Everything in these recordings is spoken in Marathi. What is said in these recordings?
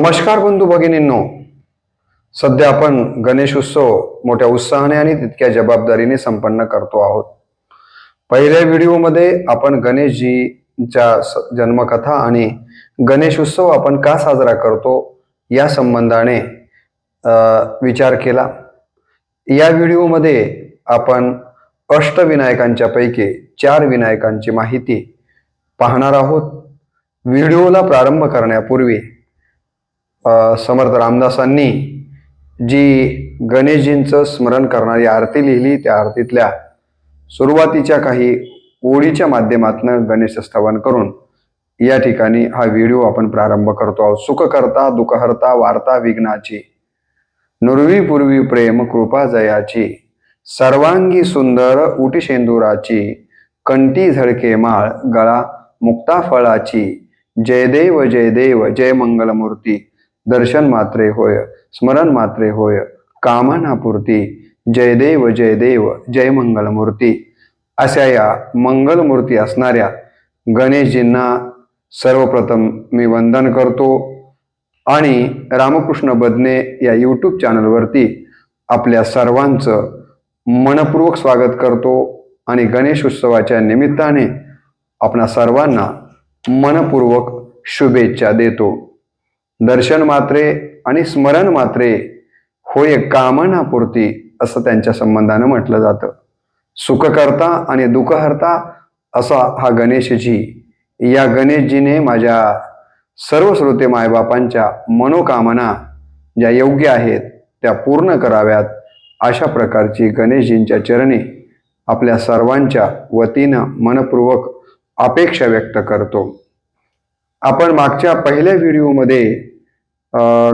नमस्कार बंधू भगिनींनो. सध्या आपण गणेश उत्सव मोठ्या उत्साहाने आणि तितक्या जबाबदारीने संपन्न करतो आहोत. पहिल्या व्हिडिओमध्ये आपण गणेशजीच्या जन्मकथा आणि गणेश उत्सव आपण का साजरा करतो या संबंधाने विचार केला. या व्हिडिओमध्ये आपण अष्टविनायकांच्या पैकी चार विनायकांची माहिती पाहणार आहोत. व्हिडिओला प्रारंभ करण्यापूर्वी समर्थ रामदासांनी जी गणेशजींचं स्मरण करणारी आरती लिहिली त्या आरतीतल्या सुरुवातीच्या काही ओळीच्या माध्यमातून गणेश स्तवन करून या ठिकाणी हा व्हिडिओ आपण प्रारंभ करतो आहोत. सुख करता दुःखहर्ता वार्ता विघ्नाची नुरवी पूर्वी प्रेम कृपा जयाची सर्वांगी सुंदर उटी शेंदुराची कंटी झळके माळ गळा मुक्ता फळाची जय देव जय देव जय मंगलमूर्ती दर्शन मात्रे होय स्मरण मात्रे होय कामना जयदेव जय देव जय देव जय मंगलमूर्ती. अशा या मंगलमूर्ती असणाऱ्या गणेशजींना सर्वप्रथम मी वंदन करतो आणि रामकृष्ण बदने या यूट्यूब चॅनलवरती आपल्या सर्वांचं मनपूर्वक स्वागत करतो आणि गणेश उत्सवाच्या निमित्ताने आपणा सर्वांना मनपूर्वक शुभेच्छा देतो. दर्शन मात्रे आणि स्मरण मात्रे होय कामनापुरती असं त्यांच्या संबंधानं म्हटलं जातं. सुखकर्ता आणि दुःखहर्ता असा हा गणेशजी. या गणेशजीने माझ्या सर्व श्रोते मायबापांच्या मनोकामना ज्या योग्य आहेत त्या पूर्ण कराव्यात अशा प्रकारची गणेशजींच्या चरणी आपल्या सर्वांच्या वतीनं मनपूर्वक अपेक्षा व्यक्त करतो. आपण मागच्या पहिल्या व्हिडिओमध्ये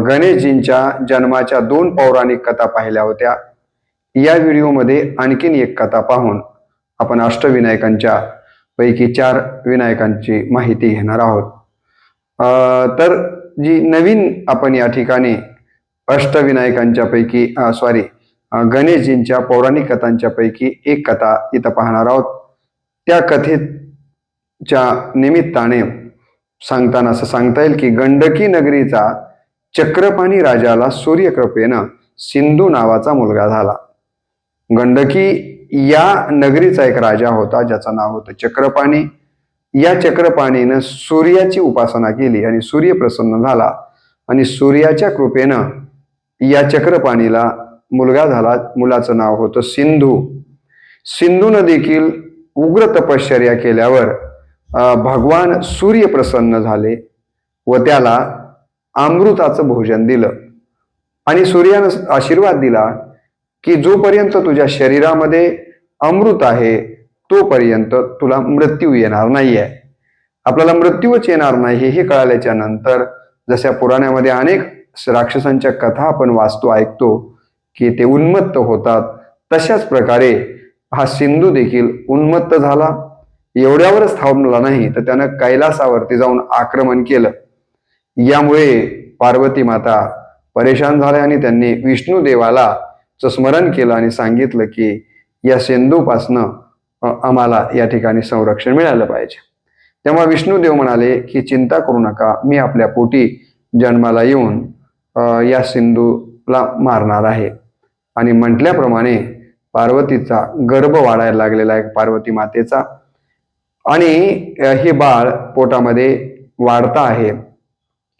गणेशजींच्या जन्माच्या दोन पौराणिक कथा पाहिल्या होत्या. या व्हिडिओमध्ये आणखीन एक कथा पाहून आपण अष्टविनायकांच्या पैकी चार विनायकांची माहिती घेणार आहोत. तर जी नवीन आपण या ठिकाणी अष्टविनायकांच्या पैकी सॉरी गणेशजींच्या पौराणिक कथांच्या पैकी एक कथा इथं पाहणार आहोत. त्या कथेच्या निमित्ताने सांगताना असं सांगता येईल की गंडकी नगरीचा चक्रपाणी राजाला सूर्यकृपेनं सिंधू नावाचा मुलगा झाला. गंडकी या नगरीचा एक राजा होता ज्याचं नाव होतं चक्रपाणी. या चक्रपाणीनं सूर्याची उपासना केली आणि सूर्य प्रसन्न झाला आणि सूर्याच्या कृपेनं या चक्रपाणीला मुलगा झाला मुलाचं नाव होतं सिंधू. सिंधूनं देखील उग्र तपश्चर्या केल्यावर भगवान सूर्य प्रसन्न झाले व त्याला अमृताचं भोजन दिलं. आणि सूर्यानं आशीर्वाद दिला की जोपर्यंत तुझ्या शरीरामध्ये अमृत आहे तोपर्यंत तुला मृत्यू येणार नाहीये. आपल्याला मृत्यूच येणार नाही हे कळाल्याच्या नंतर जशा पुराण्यामध्ये अनेक राक्षसांच्या कथा आपण वाचतो ऐकतो की ते उन्मत्त होतात तशाच प्रकारे हा सिंधू देखील उन्मत्त झाला. एवढ्यावरच थांबला नाही तर त्यानं कैलासावरती जाऊन आक्रमण केलं. यामुळे पार्वती माता परेशान झाल्या आणि त्यांनी विष्णू देवाला चं स्मरण केलं आणि सांगितलं की या सेंदूपासनं आम्हाला या ठिकाणी संरक्षण मिळालं पाहिजे. तेव्हा विष्णुदेव म्हणाले की चिंता करू नका मी आपल्या पोटी जन्माला येऊन या सिंधूला मारणार आहे. आणि म्हटल्याप्रमाणे पार्वतीचा गर्भ वाढायला लागलेला आहे पार्वती मातेचा आणि हे बाळ पोटामध्ये वाढता आहे.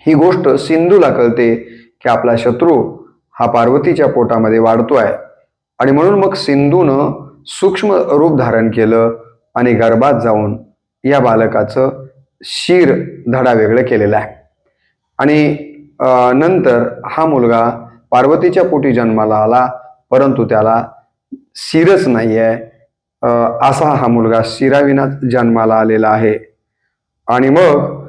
ही गोष्ट सिंधूला कळते की आपला शत्रू हा पार्वतीच्या पोटामध्ये वाढतो आहे. आणि म्हणून मग सिंधूनं सूक्ष्म रूप धारण केलं आणि गर्भात जाऊन या बालकाचं शिर धडा वेगळं केलेलं आहे. आणि नंतर हा मुलगा पार्वतीच्या पोटी जन्माला आला परंतु त्याला शिरच नाही आहे असा हा मुलगा शिराविनाथ जन्माला आलेला आहे. आणि मग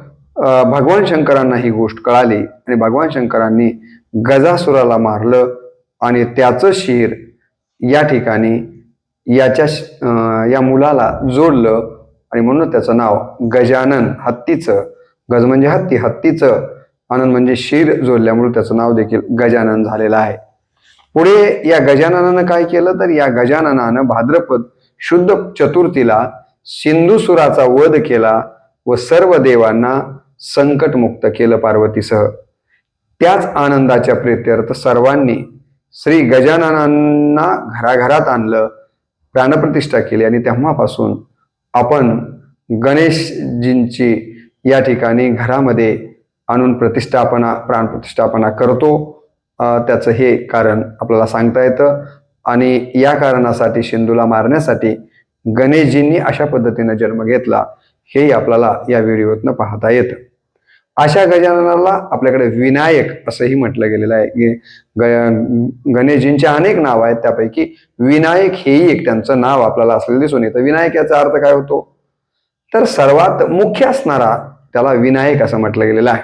भगवान शंकरांना ही गोष्ट कळाली. आणि भगवान शंकरांनी गजासुराला मारलं आणि त्याचं शिर या ठिकाणी याच्या या मुलाला जोडलं. आणि म्हणून त्याचं नाव गजानन हत्तीचं गज म्हणजे हत्ती हत्तीचं आनंद म्हणजे शिर जोडल्यामुळे त्याचं नाव देखील गजानन झालेलं आहे. पुढे या गजाननानं काय केलं? तर या गजाननानं भाद्रपद शुद्ध चतुर्थीला सिंधुसुराचा वध केला व सर्व देवांना संकटमुक्त केलं पार्वतीसह. त्याच आनंदाच्या प्रीत्यर्थ सर्वांनी श्री गजाननांना घराघरात आणलं प्राणप्रतिष्ठा केली आणि तेव्हापासून आपण गणेशजींची या ठिकाणी घरामध्ये आणून प्रतिष्ठापना प्राणप्रतिष्ठापना करतो. त्याचं हे कारण आपल्याला सांगता येतं. आणि या कारणासाठी शिंदूला मारण्यासाठी गणेशजींनी अशा पद्धतीनं जन्म घेतला हेही आपल्याला या व्हिडिओतनं पाहता येतं. अशा गजाननाला आपल्याकडे विनायक असंही म्हटलं गेलेलं आहे. की ग गणेशजींचे अनेक नाव आहेत. त्यापैकी विनायक हेही एक त्यांचं नाव आपल्याला असलेलं दिसून येतं. विनायक याचा अर्थ काय होतो? तर सर्वात मुख्य असणारा त्याला विनायक असं म्हटलं गेलेलं आहे.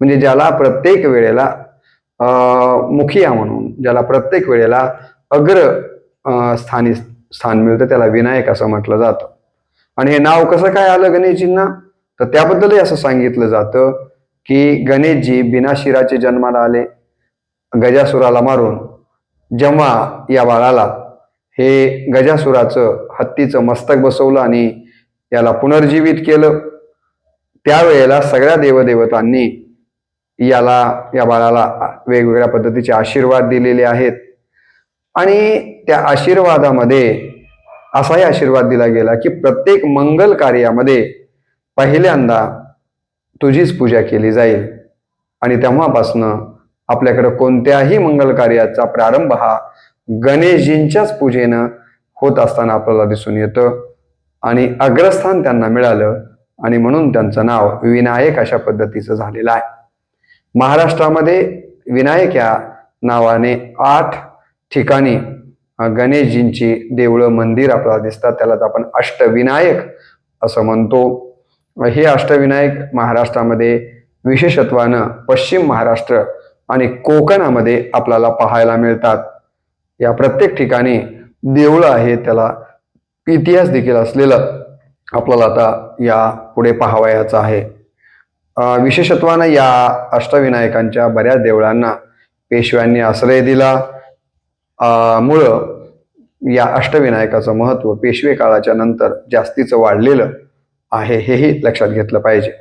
म्हणजे ज्याला प्रत्येक वेळेला अं, मुखिया म्हणून ज्याला प्रत्येक वेळेला अग्र स्थानी स्थान मिळतं त्याला विनायक असं म्हटलं जातं. आणि हे नाव कसं काय आलं गणेशजींना? तर त्याबद्दलही असं सांगितलं जातं की गणेशजी बिनाशिराचे जन्माला आले गजासुराला मारून. जेव्हा या बाळाला हे गजासुराचं हत्तीचं मस्तक बसवलं आणि याला पुनर्जीवित केलं त्यावेळेला सगळ्या देवदेवतांनी याला या बाळाला वेगवेगळ्या पद्धतीचे आशीर्वाद दिलेले आहेत. आणि त्या आशीर्वादामध्ये असाही आशीर्वाद दिला गेला की प्रत्येक मंगल कार्यामध्ये पहिल्यांदा तुझीच पूजा केली जाईल. आणि तेव्हापासनं आपल्याकडे कोणत्याही मंगल कार्याचा प्रारंभ हा गणेशजींच्याच पूजेनं होत असताना आपल्याला दिसून येतं. आणि अग्रस्थान त्यांना मिळालं आणि म्हणून त्यांचं नाव विनायक अशा पद्धतीचं झालेलं आहे. महाराष्ट्रामध्ये विनायक या नावाने आठ ठिकाणी गणेशजींची देवळं मंदिर आपल्याला दिसतात त्यालाच आपण अष्टविनायक असं म्हणतो. हे अष्टविनायक महाराष्ट्रामध्ये विशेषत्वानं पश्चिम महाराष्ट्र आणि कोकणामध्ये आपल्याला पाहायला मिळतात. या प्रत्येक ठिकाणी देवळं आहे त्याला इतिहास देखील असलेलं आपल्याला आता या पुढे पाहावयाचं आहे. विशेषत्वानं या अष्टविनायकांच्या बऱ्याच देवळांना पेशव्यांनी आश्रय दिला. मुळं या अष्टविनायकाचं महत्त्व पेशवे काळाच्या नंतर जास्तीचं वाढलेलं आहे हेही लक्षात घेतलं पाहिजे.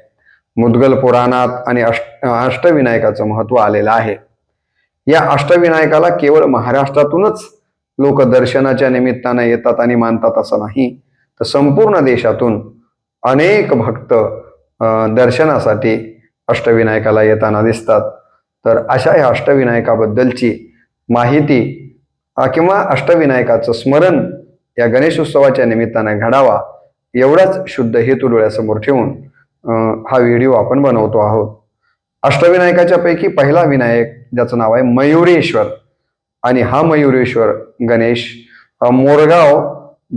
मुद्गल पुराणात आणि अष्ट अष्टविनायकाचं महत्त्व आलेलं आहे. या अष्टविनायकाला केवळ महाराष्ट्रातूनच लोक दर्शनाच्या निमित्तानं येतात आणि मानतात असं नाही तर संपूर्ण देशातून अनेक भक्त अं, दर्शनासाठी अष्टविनायकाला येताना दिसतात. तर अशा या अष्टविनायकाबद्दलची माहिती किंवा अष्टविनायकाचं स्मरण या गणेश उत्सवाच्या निमित्तानं घडावा एवढाच शुद्ध हेतू डोळ्यासमोर ठेवून हा व्हिडिओ आपण बनवतो आहोत. अष्टविनायकाच्या पैकी पहिला विनायक ज्याचं नाव आहे मयुरेश्वर. आणि हा मयुरेश्वर गणेश मोरगाव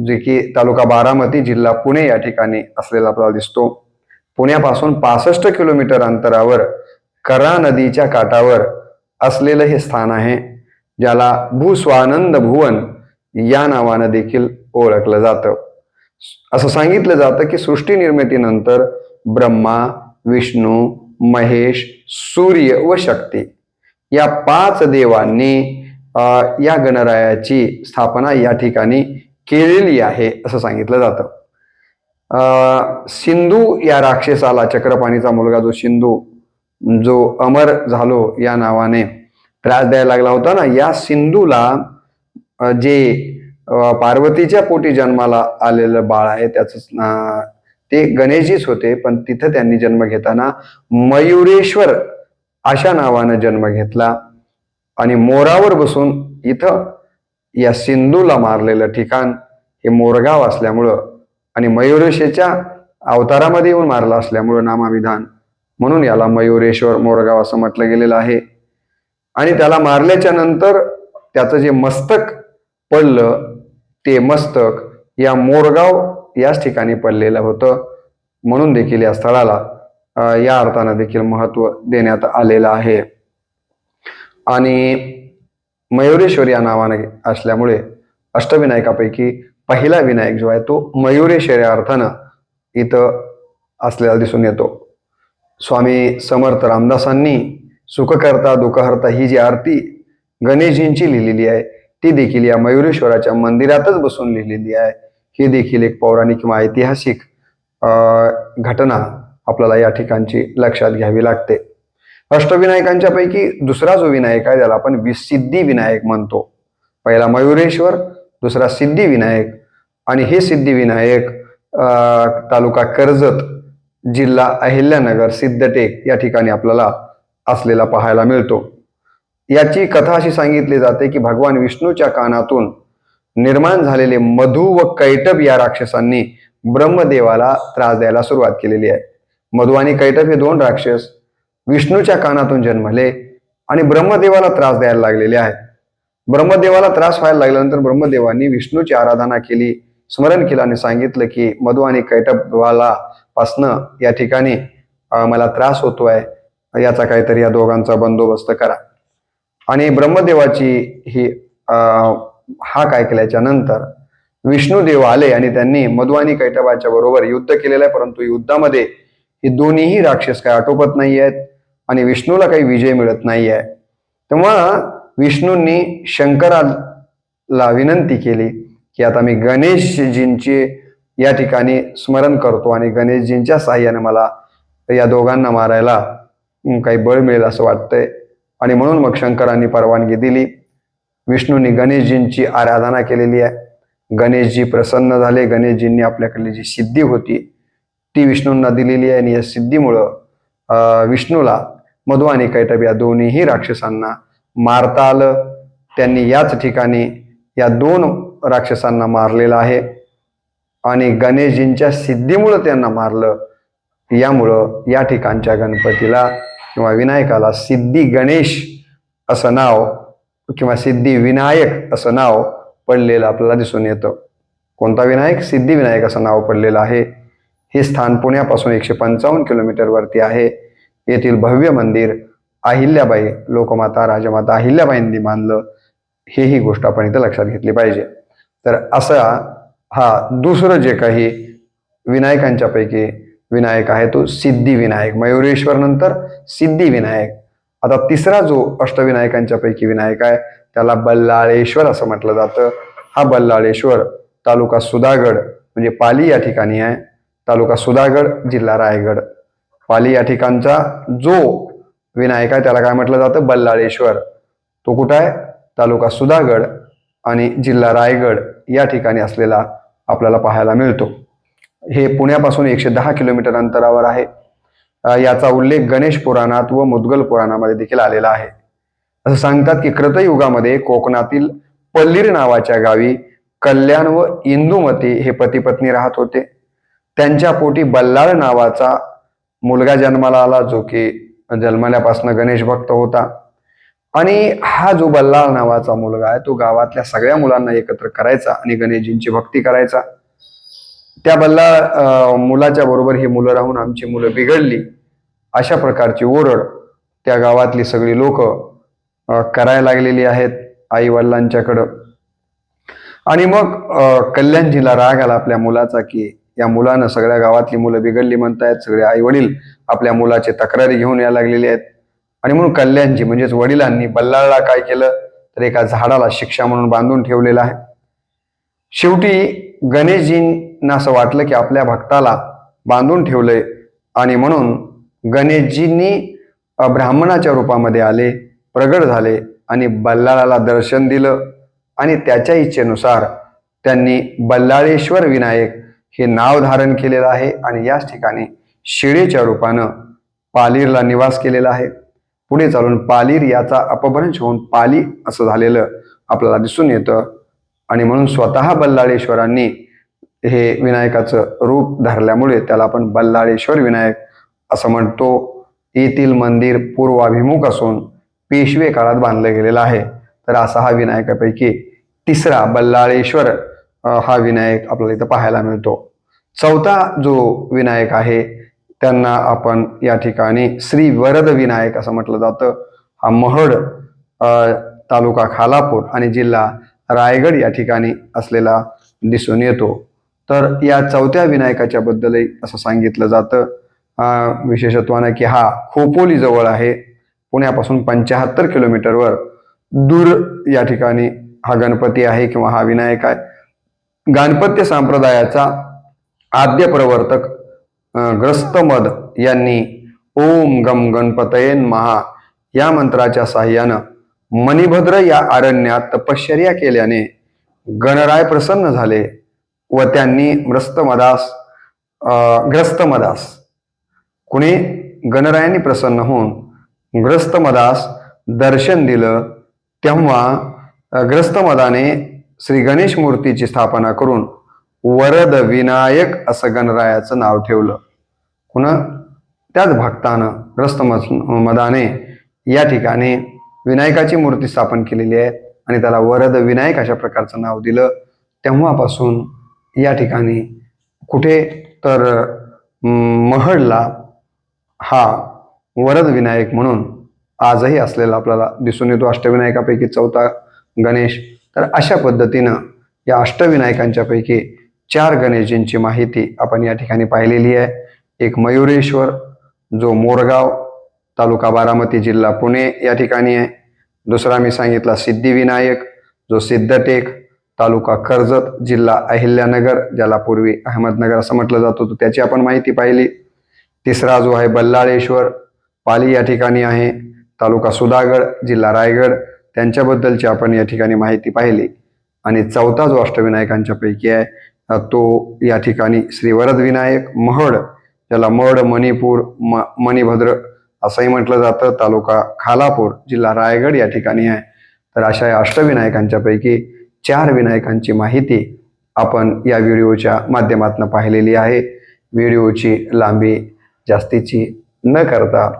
जे की तालुका बारामती जिल्हा पुणे या ठिकाणी असलेला आपल्याला दिसतो. पुण्यापासून पासष्ट किलोमीटर अंतरावर करा नदीच्या काठावर असलेलं हे स्थान आहे. ज्याला भूस्वानंद भुवन या नावानं देखील ओळखलं जातं. असं सांगितलं जातं की सृष्टी निर्मितीनंतर ब्रह्मा विष्णू महेश सूर्य व शक्ती या पाच देवांनी या गणरायाची स्थापना या ठिकाणी केलेली आहे असं सांगितलं जातं. सिंधू या राक्षसाला चक्रपाणीचा मुलगा जो सिंधू जो अमर झालो या नावाने त्रास द्यायला लागला होता ना. या सिंधूला जे पार्वतीच्या पोटी जन्माला आलेलं बाळ आहे त्याच ते गणेशजीच होते पण तिथं त्यांनी जन्म घेताना मयुरेश्वर अशा नावानं जन्म घेतला आणि मोरावर बसून इथं या सिंधूला मारलेलं ठिकाण हे मोरगाव असल्यामुळं आणि मयुरेशेच्या अवतारामध्ये येऊन मारला असल्यामुळं नामाविधान म्हणून याला मयुरेश्वर मोरगाव असं म्हटलं गेलेलं आहे. आणि त्याला मारल्याच्या नंतर त्याचं जे मस्तक पडलं ते मस्तक या मोरगाव याच ठिकाणी पडलेलं होतं. म्हणून देखील या स्थळाला या अर्थानं देखील महत्त्व देण्यात आलेलं आहे. आणि मयुरेश्वर या नावाने असल्यामुळे अष्टविनायकापैकी पहिला विनायक जो आहे तो मयुरेश्वर या अर्थानं इथं असलेला दिसून येतो. स्वामी समर्थ रामदासांनी सुखकर्ता दुःखहर्ता ही जी आरती गणेशजींची लिहिलेली आहे ती देखील या मयुरेश्वराच्या मंदिरातच बसून लिहिलेली आहे. ही देखील एक पौराणिक किंवा ऐतिहासिक अ, घटना आपल्याला या ठिकाणची लक्षात घ्यावी लागते. अष्टविनायकांच्या पैकी दुसरा जो विनायक आहे त्याला आपण वि- सिद्धी विनायक म्हणतो. पहिला मयुरेश्वर दुसरा सिद्धी विनायक आणि हे सिद्धी विनायक अं, तालुका कर्जत जिल्हा अहिल्यानगर सिद्धटेक या ठिकाणी आपल्याला असलेला पाहायला मिळतो. याची कथा अशी सांगितली जाते की भगवान विष्णूच्या कानातून निर्माण झालेले मधु व कैटब या राक्षसांनी ब्रह्मदेवाला त्रास द्यायला सुरुवात केलेली आहे. मधु आणि कैटब हे दोन राक्षस विष्णूच्या कानातून जन्मले आणि ब्रह्मदेवाला त्रास द्यायला लागलेले आहेत. ब्रह्मदेवाला त्रास व्हायला लागल्यानंतर ब्रह्मदेवांनी विष्णूची आराधना केली स्मरण केलं आणि सांगितलं की मधु आणि कैटभवाला पासनं या ठिकाणी मला त्रास होतोय. याचा काहीतरी या दोघांचा बंदोबस्त करा. आणि ब्रह्मदेवाची ही हाक ऐकल्याच्या नंतर विष्णुदेव आले आणि त्यांनी मधुवानी कैटबाच्या बरोबर युद्ध केलेलं आहे परंतु युद्धामध्ये हे दोन्हीही राक्षस काय आटोपत नाही आहेत आणि विष्णूला काही विजय मिळत नाही आहे. तेव्हा विष्णूंनी शंकराला विनंती केली की आता मी गणेशजींची या ठिकाणी स्मरण करतो आणि गणेशजींच्या साह्याने मला या दोघांना मारायला काही बळ मिळेल असं वाटतंय. आणि म्हणून मग शंकरांनी परवानगी दिली. विष्णूंनी गणेशजींची आराधना केलेली आहे. गणेशजी प्रसन्न झाले. गणेशजींनी आपल्याकडली जी सिद्धी होती ती विष्णूंना दिलेली आहे. आणि या सिद्धीमुळं विष्णूला मधु आणि कैटब या दोन्हीही राक्षसांना मारता आलं. त्यांनी याच ठिकाणी या दोन राक्षसांना मारलेलं आहे. आणि गणेशजींच्या सिद्धीमुळं त्यांना मारलं. यामुळं या ठिकाणच्या गणपतीला किंवा विनायकाला सिद्धी गणेश असं नाव किंवा सिद्धी विनायक असं नाव पडलेलं आपल्याला दिसून येतं. कोणता विनायक? सिद्धी विनायक असं नाव पडलेलं आहे. हे स्थान पुण्यापासून एकशे पंचावन्न किलोमीटरवरती आहे. येथील भव्य मंदिर अहिल्याबाई लोकमाता राजमाता अहिल्याबाईंनी मानलं हे ही गोष्ट आपण इथं लक्षात घेतली पाहिजे. तर असा हा दुसरं जे काही विनायकांच्यापैकी विनायक आहे तो सिद्धिविनायक मयुरेश्वर नंतर सिद्धिविनायक आता तिसरा जो अष्टविनायकांच्या पैकी विनायक आहे त्याला बल्लाळेश्वर असं म्हटलं जातं. हा बल्लाळेश्वर तालुका सुधागड म्हणजे पाली या ठिकाणी आहे. तालुका सुधागड जिल्हा रायगड. पाली या ठिकाणचा जो विनायक आहे त्याला काय म्हटलं जातं? बल्लाळेश्वर. तो कुठं आहे? तालुका सुधागड आणि जिल्हा रायगड या ठिकाणी असलेला आपल्याला पाहायला मिळतो. हे पुण्यापासून एकशे दहा किलोमीटर अंतरावर आहे. याचा उल्लेख गणेश पुराणात व मुद्गल पुराणामध्ये देखील आलेला आहे. असं सांगतात की कृतयुगामध्ये कोकणातील पल्लीर नावाच्या गावी कल्याण व इंदुमती हे पती पत्नी राहत होते. त्यांच्या पोटी बल्लाळ नावाचा मुलगा जन्माला आला जो की जन्मल्यापासून गणेश भक्त होता. आणि हा जो बल्लाळ नावाचा मुलगा आहे तो गावातल्या सगळ्या मुलांना एकत्र करायचा आणि गणेशजींची भक्ती करायचा. त्या बल्ला मुलाच्या बरोबर ही मुलं राहून आमची मुलं बिघडली अशा प्रकारची ओरड त्या गावातली सगळी लोक करायला लागलेली आहेत आई वडिलांच्याकडं आणि मग कल्याणजीला राग आला आपल्या मुलाचा की या मुलानं सगळ्या गावातली मुलं बिघडली म्हणतायत सगळे आई वडील आपल्या मुलाचे तक्रारी घेऊन यायला लागलेले आहेत. आणि म्हणून कल्याणजी म्हणजेच वडिलांनी बल्लाळला काय केलं? तर एका झाडाला शिक्षा म्हणून बांधून ठेवलेलं आहे. शेवटी ना असं वाटलं की आपल्या भक्ताला बांधून ठेवलंय. आणि म्हणून गणेशजींनी ब्राह्मणाच्या रूपामध्ये आले प्रगट झाले आणि बल्लाळाला दर्शन दिलं. आणि त्याच्या इच्छेनुसार त्यांनी बल्लाळेश्वर विनायक हे नाव धारण केलेलं आहे आणि याच ठिकाणी शिळेच्या रूपानं पालीरला निवास केलेला आहे. पुढे चालून पालीर याचा अपभ्रंश होऊन पाली असं झालेलं आपल्याला दिसून येतं. आणि म्हणून स्वतः बल्लाळेश्वरांनी हे विनायकाचं रूप धरल्यामुळे त्याला आपण बल्लाळेश्वर विनायक असं म्हणतो. येथील मंदिर पूर्वाभिमुख असून पेशवे काळात बांधलं गेलेलं आहे. तर असा हा विनायकापैकी तिसरा बल्लाळेश्वर हा विनायक आपल्याला इथं पाहायला मिळतो. चौथा जो विनायक आहे त्यांना आपण या ठिकाणी श्री वरद विनायक असं म्हटलं जातं. हा महड तालुका खालापूर आणि जिल्हा रायगड या ठिकाणी असलेला दिसून येतो. तर या चौथ्या विनायकाच्या बद्दलही असं सांगितलं जातं. विशेषत्वानं की हा खोपोली जवळ आहे. पुण्यापासून पंच्याहत्तर किलोमीटरवर दूर या ठिकाणी हा गणपती आहे किंवा हा विनायक आहे. गणपत्य संप्रदायाचा आद्य प्रवर्तक ग्रस्तमद यांनी ओम गम गणपतयेन महा या मंत्राच्या साह्यानं मणिभद्र या अरण्यात तपश्चर्या केल्याने गणराय प्रसन्न झाले. व त्यांनी ग्रस्तमदास ग्रस्त ग्रस्तमदास. कुणी? गणरायांनी प्रसन्न होऊन ग्रस्तमदास दर्शन दिलं तेव्हा ग्रस्तमदाने श्री गणेश मूर्तीची स्थापना करून वरद विनायक असं गणरायाचं नाव ठेवलं. पुन्हा त्याच भक्तानं ग्रस्त मदाने या ठिकाणी विनायकाची मूर्ती स्थापन केलेली आहे आणि त्याला वरद विनायक अशा प्रकारचं नाव दिलं. तेव्हापासून या ठिकाणी कुठे तर महडला हा वरद विनायक म्हणून आजही असलेला आपल्याला दिसून येतो. अष्टविनायकापैकी चौथा गणेश. तर अशा पद्धतीनं या अष्टविनायकांच्यापैकी चार गणेशजींची माहिती आपण या ठिकाणी पाहिलेली आहे. एक मयुरेश्वर जो मोरगाव तालुका बारामती जिल्हा पुणे या ठिकाणी आहे. दुसरा मी सांगितला सिद्धिविनायक जो सिद्धटेक तालुका कर्जत जिल्हा अहिल्यानगर ज्याला पूर्वी अहमदनगर असं म्हटलं जात होतं. त्याची आपण माहिती पाहिली. तिसरा जो आहे बल्लाळेश्वर पाली या ठिकाणी आहे. तालुका सुधागड जिल्हा रायगड त्यांच्याबद्दलची आपण या ठिकाणी माहिती पाहिली. आणि चौथा जो अष्टविनायकांच्या पैकी आहे तो या ठिकाणी श्री वरद विनायक महड ज्याला मड मणिपूर म मणिभद्र असंही म्हटलं जातं. तालुका खालापूर जिल्हा रायगड या ठिकाणी आहे. तर अशा या अष्टविनायकांच्या पैकी चार विनायकांची माहिती आपण या व्हिडिओच्या माध्यमातून पाहिलेली आहे. व्हिडिओची लांबी जास्तीची न करता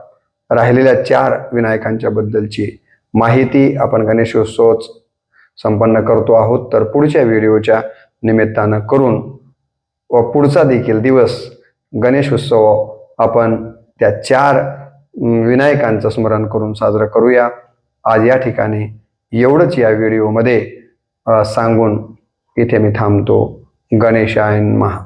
राहिलेल्या चार विनायकांच्या बद्दलची माहिती आपण गणेशोत्सवच संपन्न करतो आहोत. तर पुढच्या व्हिडिओच्या निमित्तानं करून व पुढचा देखील दिवस गणेश उत्सव आपण त्या चार विनायकांचं स्मरण करून साजरं करूया. आज या ठिकाणी एवढंच या व्हिडिओमध्ये सांगून इथे मी थांबतो. गणेशायन महा